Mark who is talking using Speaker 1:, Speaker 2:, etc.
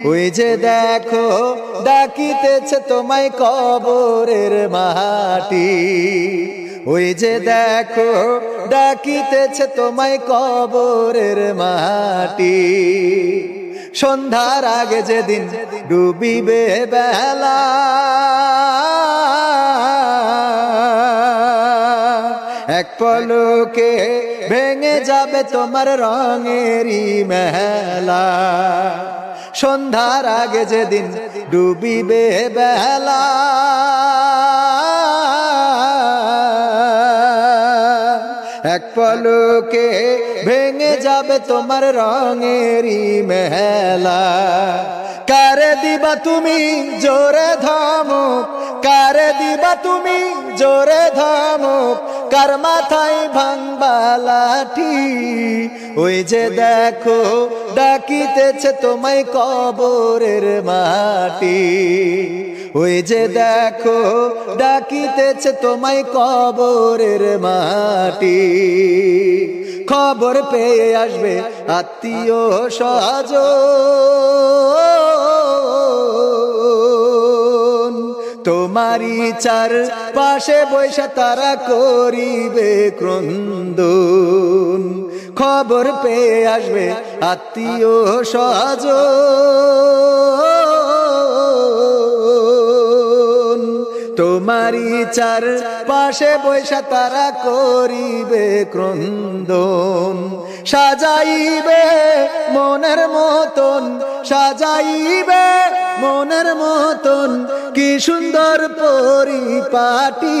Speaker 1: ওই যে দেখো, ডাকিতেছে তোমায় কবরের মাটি। ওই যে দেখো, ডাকিতেছে তোমায় কবরের মাটি। সন্ধ্যার আগে যেদিন ডুবিবে বেলা, এক পলকে ভেঙে যাবে তোমার রঙেরই মেলা। সন্ধ্যার আগে যেদিন ডুবিবে বেলা। এক পলকে ভেঙে যাবে তোমার রঙেরই মেলা। কারে দিবা তুমি জোরে ধমক? কারে দিবা তুমি জোরে ধমক? কার মাথায় ভাঙবা লাঠি? ওই যে দেখো ডাকিতেছে তোমায় কবরের মাটি। ওই যে দেখো, ডাকিতেছে তোমায় কবরের মাটি। খবর পেয়ে আসবে আত্মীয় সজ তোমারই চার পাশে বৈশা তারা করিবে ক্রন্দন। খবর পেয়ে আসবে আত্মীয় সজ তোমারই চার পাশে বৈশা তারা করিবে ক্রন্দন। সাজাইবে মনের মতন, সাজাইবে মনের মতন, কি সুন্দর পরিপাটি।